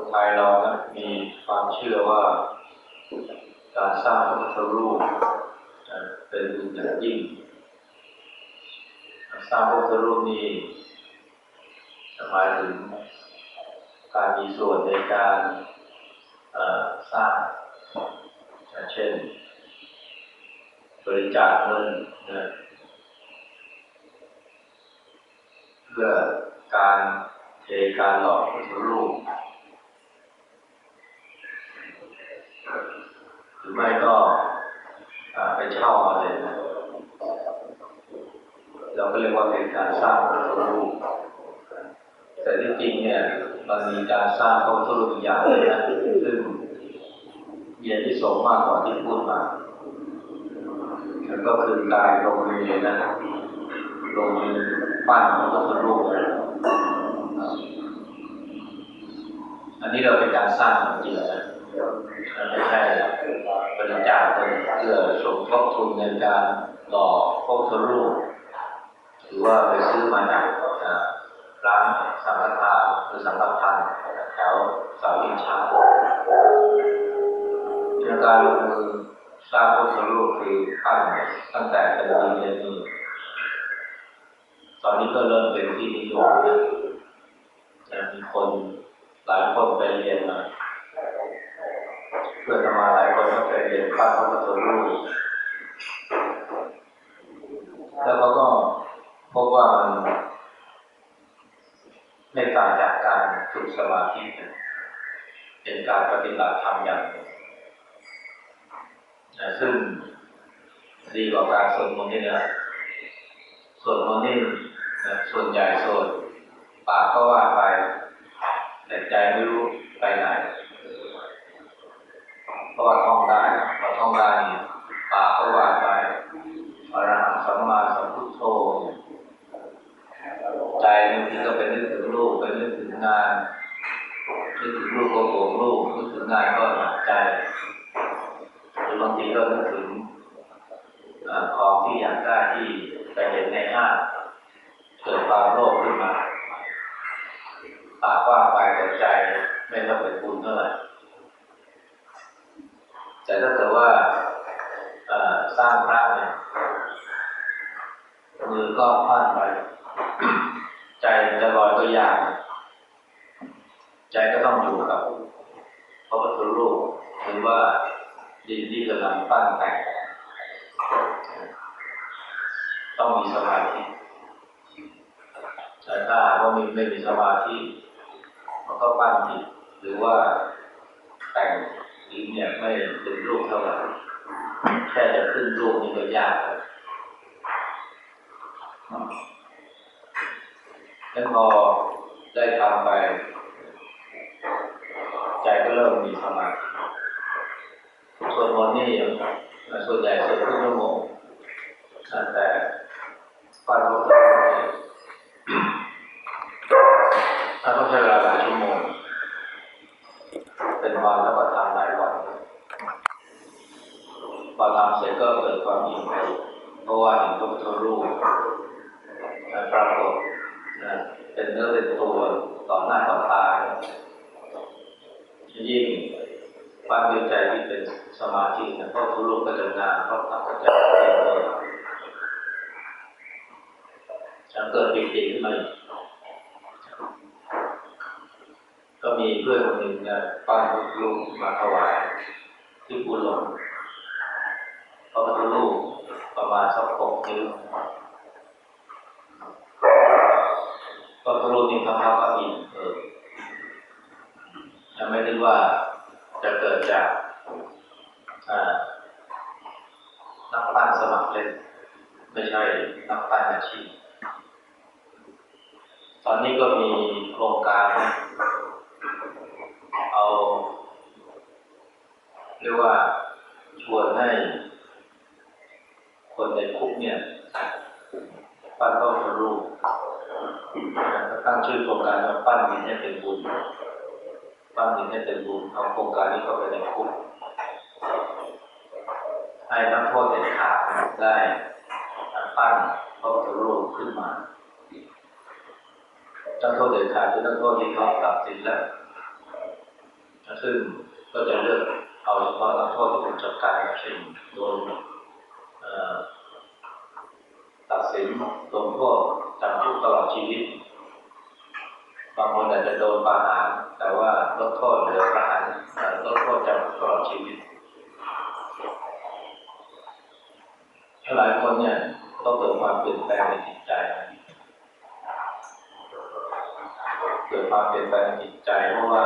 คนไทยเรานะมีความเชื่อว่า การสร้างพระพุทธรูปเป็นบุญอย่างยิ่งสร้างพระพุทธรูปนี้หมายถึงการมีส่วนในการสร้างเช่น บริจาคเงินนะเพื่อการเทการหล่อพระพุทธรูป รือไม่ก็ไปเช่ามาเลยนะเราก็เรียกว่าเป็นการสร้างพระพุทธรูปแต่ที่จริงเนี่ยมันมีการสร้างพระพุทธรูปอีกอย่างนะซึ่งมีอานิสงส์มากกว่าที่พูดมาแล้วก็คือการลงมือนะลงมือปั้นพระพุทธรูปอันนี้เราเป็นการสร้างจริงๆนะ ไม่ใช่บริจาคเงินเพื่อสมทบทุนในการหล่อพระพุทธรูปหรือว่าไปซื้อมาจากร้านสังฆทานหรือสังฆทานแถวเสาอินชาเรื่องการลงมือสร้างพระพุทธรูปคือขั้นตั้งแต่เป็นดินเรียนนี่ตอนนี้ก็เริ่มเป็นที่นิยมนะมีคนหลายคนไปเรียนมา พื่อนมาหลายคนก็ไปเรียนปั้นพระพุทธรูปแล้วเขาก็พบว่ามันไม่ต่างจากการฝึกสมาธิเป็นการปฏิบัติธรรมอย่างหนึ่งซึ่งดีกว่าการสวดมนต์นี่นะสวดมนต์นี่ส่วนใหญ่สวดปากก็ว่าไปแต่ใจไม่รู้ไปไหน เพราะว่าท่องได้พอท่องได้ปากก็ว่าไปอรหังสัมมาสัมพุทโธใจบางทีก็ไปนึกถึงลูกไปนึกถึงงานนึกถึงลูกก็โกรธลูกนึกถึงงานก็หนักใจหรือบางทีก็นึกถึงอ่าของที่อยากได้ที่ไปเห็นในห้างเกิดความโลภขึ้นมาปากว่าไปแต่ใจไม่ต้องเป็นบุญเท่าไหร่แต่ถ้าเกิดว่าเอ่อสร้างพระเนี่ย มือก็พลาดไป ใจจะลอยก็ยาก ใจก็ต้องอยู่กับพระพุทธรูปหรือว่าดินที่กำลังปั้นแต่งต้องมีสมาธิแต่ถ้าว่ามีไม่มีสมาธิมันก็ปั้นผิดหรือว่าแต่งดินเนี่ยไม่เป็นรูปเท่าไหร่แค่จะขึ้นรูปนี่ก็ยากแล้วแล้วพอได้ทำไป เริ่มมีสมาธิส่วนมนต์นี่ส่วนใหญ่สวดครึ่งชั่วโมงแต่ฟันเขาถ้าต้องใช้เวลาหลายชั่วโมง เป็นวันแล้วก็ทำหลายวันพอทำเสร็จก็เกิดความอิ่มใจเพราะว่าเห็นพระพุทธรูป ปรากฏนะเป็นเนื้อเป็นตัวต่อหน้าต่อตายิ่งความเย็นใจที่เป็นสมาธิ นะเพระทุลุก็จะนานเพราะตักก็จะเย็นเลยจะเกิดปิติขึ้นมาอีกก็มีเพื่อนคนหนึ่งเนะปั้นลูกมาถวายที่ปูหลงพระพุทธรูปประมาณสักหกนิ้วก็ตรูนี่ทำเท่ากับอินเออยังไม่ได้ว่าจะเกิดจากปั้นสมัครเล่น ไม่ใช่นักปั้นอาชีพ ตอนนี้ก็มีโครงการ เอา เรียกว่าชวนให้ คนในคุกเนี่ยปั้นต้นรูปตั้งชื่อโครงการว่าปั้นดินให้เป็นบุญปั้นดินให้เป็นบุญเอาโครงการนี้เข้าไปในคุกให้นักโทษเด็ดขาดได้ ปั้นพระพุทธรูปขึ้นมานักโทษเด็ดขาดคือนักโทษที่เขาตัดสินแล้วซึ่งก็จะเลือกเอาเฉพาะนักโทษที่ถูกจับการเช่นโดนตัดสินลงโทษจำคุกตลอดชีวิตบางคนอาจจะโดนประหาร แต่ว่าลดโทษเหลือประหารเอ่ลดโทษจำคุกตลอดชีวิตหลายคนเนี่ย ต้องเกิดความเปลี่ยนแปลงในจิตใจ เกิดความเปลี่ยนแปลงในจิตใจเพราะว่า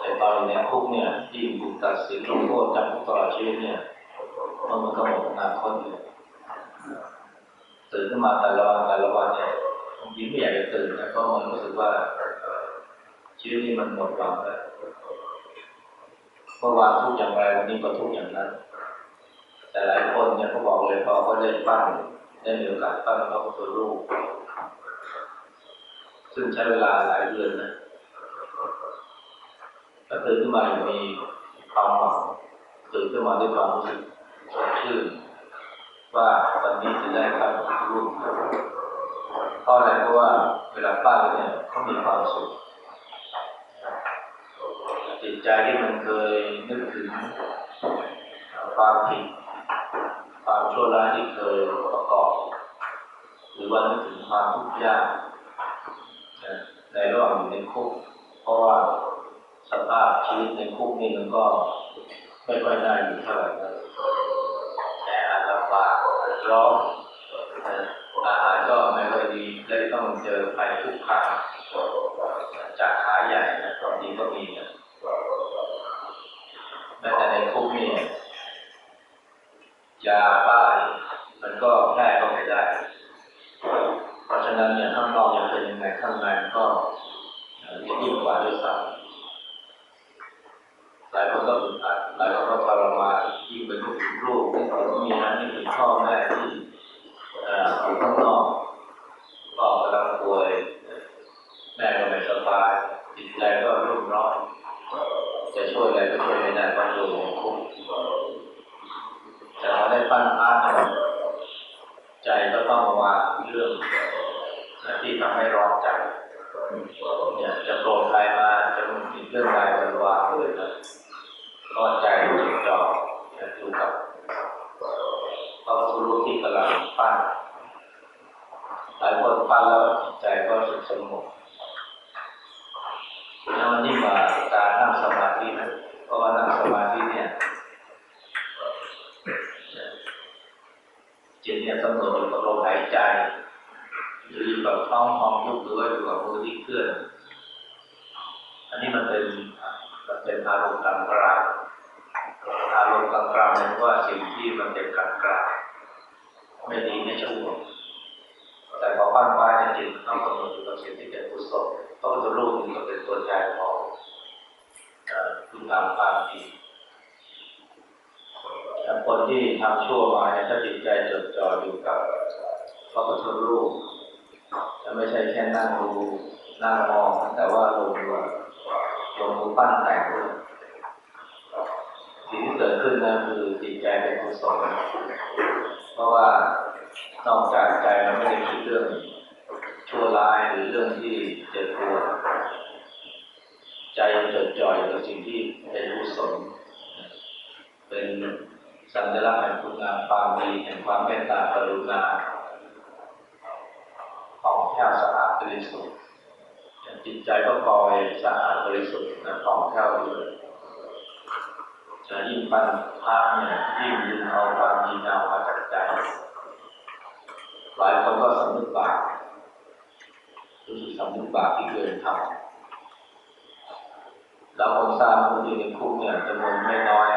ในตอนอยู่ในคุกเนี่ยที่ถูกตัดสินลงโทษจำคุกตลอดชีวิตเนี่ยมันมันก็หมดอนาคตเลยตื่นขึ้นมาแต่ละวันแต่ละวันเนี่ยบางทีไม่อยากจะตื่นนะเพราะมันรู้สึกว่าชีวิตนี้มันหมดหวังแล้วเมื่อวานทุกอย่างไรวันนี้ก็ทุกอย่างนั้น แต่หลายคนเนี่ยเขาบอกเลยพอเขาได้ปั้นได้มีโอกาสปั้นพระพุทธรูปซึ่งใช้เวลาหลายเดือนนะก็ตื่นขึ้นมาอย่มีความหวังตื่นขึ้นมาด้วยความรู้สึกสดชื่นว่าวันนี้จะได้ปั้นพระพุทธรูปเพราะอะไรเพราะว่าเวลาปั้นเนี่ยเขามีความสุขจิตใจที่มันเคยนึกถึงความผิด ความชั่วร้ายที่เคยประกอบ หรือว่านึกถึงความทุกข์ยากในระหว่างอยู่ในคุก เพราะว่าสภาพชีวิตในคุกนี่มันก็ไม่ค่อยได้อยู่เท่าไหร่นะแต่อาจลำบากร้อนนะอาหารก็ไม่ค่อยดีและต้องเจอภัยคุกคาจากขาใหญ่นะตอนนี้ก็มีนะแม้แต่ในคุกนี่ ยาบ้ามันก็แพร่เข้าไปได้ เพราะฉะนั้นเนี่ยข้างนอกยังเป็นยังไงข้างในก็ยิ่งกว่าด้วยซ้ำหลายคนก็อึดอัดหลายคนก็ทรมานยิ่งเป็นลูกถึงลูกที่ถึงเมียนี่ถึงพ่อแม่ที่เอ่ออยู่ข้างนอกพ่อกำลังป่วยแม่ก็ไม่สบายจิตใจก็รุ่มร้อนจะช่วยอะไรก็ช่วยไม่ได้เพราะอยู่ในคุก แต่เราได้ ปั้นพระใจก็ต้องวางเรื่องที่ทำให้ร้อนใจเนี่ยจะโกรธใครมาจะมีเรื่องใดมันวางเลยนะก็ใจจดจ่ออยู่กับพระพุทธรูปที่กำลังปั้นหลายคนปั้นแล้วจิตใจก็สึกสงบแล้วนยิ่งกว่าการนั่งสมาธินะเพราะว่านั่งสมาธิเนี่ย จิตเนี่ยกำหนดอยู่กับลมหายใจหรืออยู่กับ ท้องของยุบหรือว่าอยู่กับมือที่เคลื่อน อันนี้มันเป็นมันเป็นอารมณ์กลางกลางอารมณ์กลางกลางเนี่ยว่าสิ่งที่มันเป็นกลางกลางไม่ดีไม่ชั่วแต่พอปั้นไว้เนี่ยจิตต้องกำหนดอยู่กับสิ่งที่เป็นกุศลเพราะตัวรูปนี่ก็เป็นตัวแทนของคุณงามความดีคนที่ทำชั่วมาเนี่ยถ้าจิตใจจดจ่ออยู่กับพระพุทธรูป จะไม่ใช่แค่นั่งดูนั่งมองแต่ว่าลงมือลงมือปั้นแต่งด้วยสิ่งที่เกิดขึ้นนะคือจิตใจเป็นกุศลเพราะว่านอกจากใจเราไม่ได้คิดเรื่องชั่วร้ายหรือเรื่องที่เจ็บปวดใจจดจ่อยกับสิ่งที่เป็นกุศลเป็นสัญลักษณ์แห่งคุณงามความดีแห่งความเมตตากรุณา แค่วสะอาดบริสุทธิ์จิตใจก็ปล่อยสะอาดบริสุทธิ์และของแค่วด้วยจะยิ่งปัญพระเนี่ยยิ่งดึงเอาความดีงามมาจากใจ หลายคนก็สำนึกบาปรู้สึกสำนึกบาปที่เคยทำเราคนทราบว่าที่ในคุกเนี่ยจำนวนไม่น้อย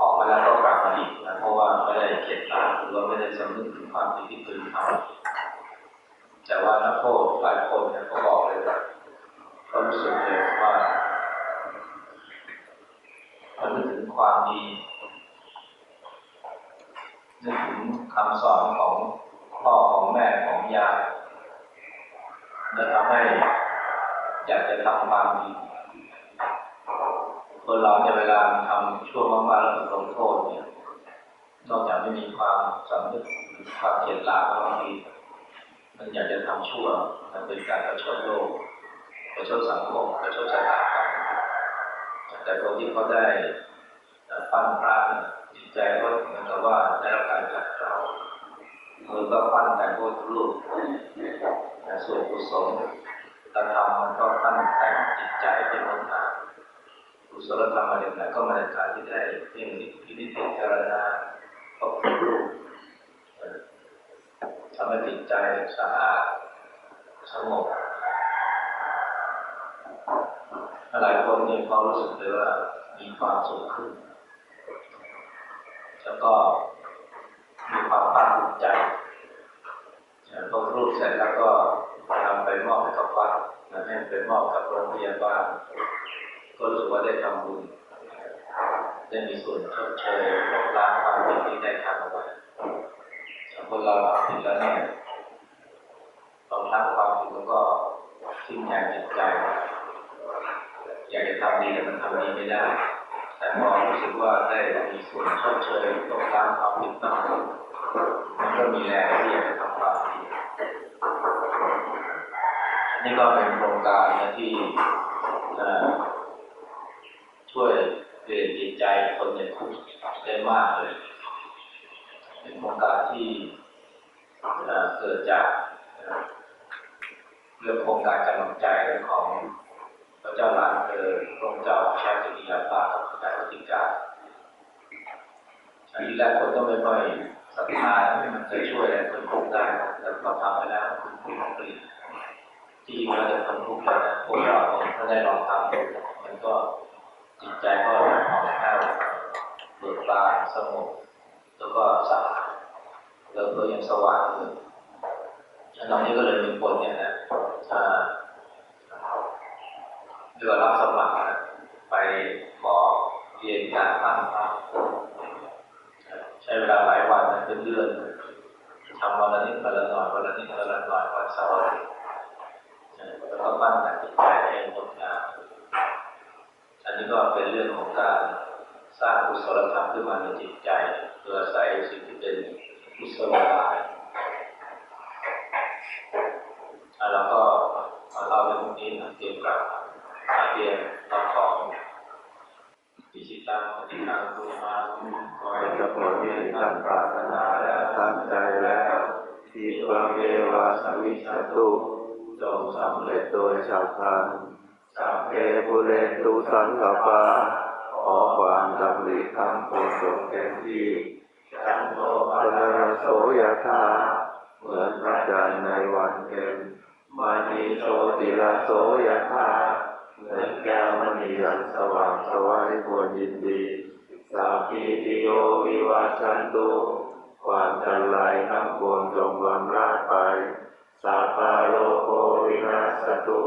ออกมาแล้วก็กลับมาอีกนะเพราะว่าไม่ได้เข็ดหลาบหรือว่าไม่ได้สำนึกถึงความผิดที่เคยทำ แต่ว่านักโทษหลายคนเนี่ยก็บอกเลยว่าเขารู้สึกเลยว่าเขานึกถึงความดีนึกถึงคำสอนของพ่อของแม่ของยายและทำให้อยากจะทำความดีคนเราเนี่ยเวลาทำชั่วมากๆแล้วถูกลงโทษเนี่ยนอกจากไม่มีความสำนึกหรือความเกลียดหลาบบางที มันอยากจะทำชั่วมันเป็นการประชดโลกประชดสังคมประชดชะตากรรมที่เขาได้ปั้นพระจิตใจก็เหมือนกับว่าได้รับการขัดเกลามือก็ปั้นแต่งพระพุทธรูปแต่ส่วนกุศลธรรมมันก็ปั้นแต่งจิตใจให้งดงามกุศลธรรมอะไรก็มาจากการที่ได้เพ่งพินิจพิจารณาพระพุทธรูป ทำให้จิตใจสะอาดสงบหลายคนเนี่ยเขารู้สึกเลยว่ามีความสุขขึ้น แล้วก็มีความภาคภูมิใจพอรูปเสร็จแล้วก็นำไปมอบให้กับวัดนะให้ไปมอบกับโรงพยาบาล ก็รู้สึกว่าได้ทำบุญ ได้มีส่วนชดเชยลดล้างความผิดที่ได้ทำเอาไว้ คนเราทำผิดแล้วเนี่ยบางครั้งความผิดมันก็ทิ้งแทงจิตใจ อยากจะทำดีแต่มันทำดีไม่ได้ แต่พอรู้สึกว่าได้มีส่วนชดเชยตรงกลางความผิดบ้างมันก็มีแรงที่อยากจะทำความดีอันนี้ก็เป็นโครงการนะที่ช่วยเปลี่ยนจิตใจคนในคุกได้มากเลย เป็นโครงการที่เกิดจากเรื่องโครงการกำลังใจของพระเจ้าหลานเธอพระองค์เจ้าช่สิยาภากับพระเจ้าปฏิกาอันนี้แรกคนก็ไม่ค่อยศรัทธาไม่มันจะช่วยอะไรคนคุกได้แต่พอทำไปแล้วคุณคุณเปลี่ยนที่จริงแล้วจะคนคุกแล้วนะพวกเราถ้าได้ลองทำมันก็จิตใจก็ผ่องแผ้วเบิกบานสงบแล้วก็สา ดแล้วยังสว่างเลยอันนี้ก็เลยมีคนเนี่ยนะเรือรับสมัครไปขอเรียนการปั้นพระใช้เวลาหลายวันนะเป็นเดือนทำวันละนิดวันละหน่อยวันละนิดวันละหน่อยวันเสาร์อาทิตย์นะแล้วก็ปั้นแต่งจิตใจให้งดงามอันนี้ก็เป็นเรื่องของการสร้างกุศลธรรมขึ้นมาในจิตใจเพื่อใส่สิ่งที่เป็น กุศลธรรมอะแล้วก็เล่าเรื่องพวกนี้นะเกี่ยวกับอาเดียนตอนของอิชิตังปฏิคังตุมาคอยจะผลที่ตั้งปรารถนาและตั้งใจแล้วที่ความเมวาสวิชาตุจงสำเร็จโดยชาวพานสัพเพปุเรตุสังกปาขอความดำริคำโพสงเต็มที่ จันโทปะรโสยธาเหมือนพระจันทร์ในวันเพ็ญมานีโชติลาโสยธาเหมือนแก้วมณีอันสว่างสวัยควรยินดี สาพีติโยวิวัชชันตุ ความจันไรทั้งปวงจงบำราดไป สาพาโลโกวินาสตุ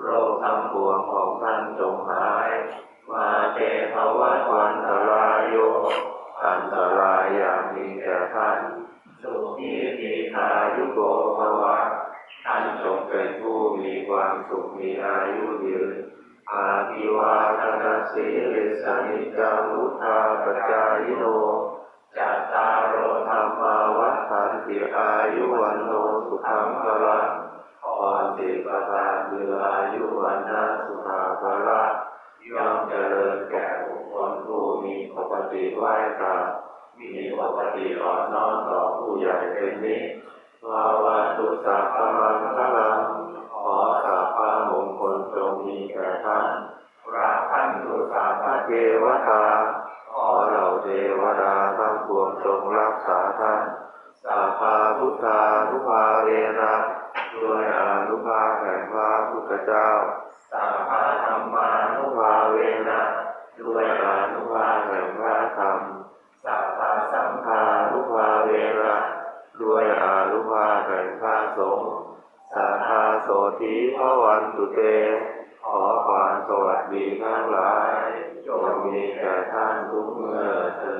โรคทั้งปวงของท่านจงหาย มาเตภวัตวันตรายโย อันตรายอย่างมีแก่ท่าน สุขีทีขายุโกภวะ ท่านจงเป็นผู้มีความ สุขมีอายุยืนอาภิวาทนาสีลิสานิจังอุทาปจายโนจัตตารโอธรรมาวัฏฐานติอายุวันโนสุขังพลังพรติปทานคืออายุวันนาสุขาภละย่อมเจริญแก่บุคคลผู้มีปกติไหว้กรามีปกติอ่อนน้อมต่อผู้ใหญ่เป็นนิสภาวะตุสัพพมังคลังขอสัพพะมงคลจงมีแก่ท่านราคันตุ สัพเทวตาขอเหล่าเทวดาทั้งปวงจงรักษาท่านสัพพาพุทธานุภาเวนะด้วยอนุภาแห่งพระพุทธเจ้าสัพพะธรรมานุภาเวนะด้วยอนุภาแห่งพระธรรมสัพพะสังฆานุภาเวนะด้วยอนุภาแห่งพระสงฆ์สัทธาโสธีพวันตุเต ความสวัสดีทั้งหลาย จงมีแก่ท่านทุกเมื่อเธอ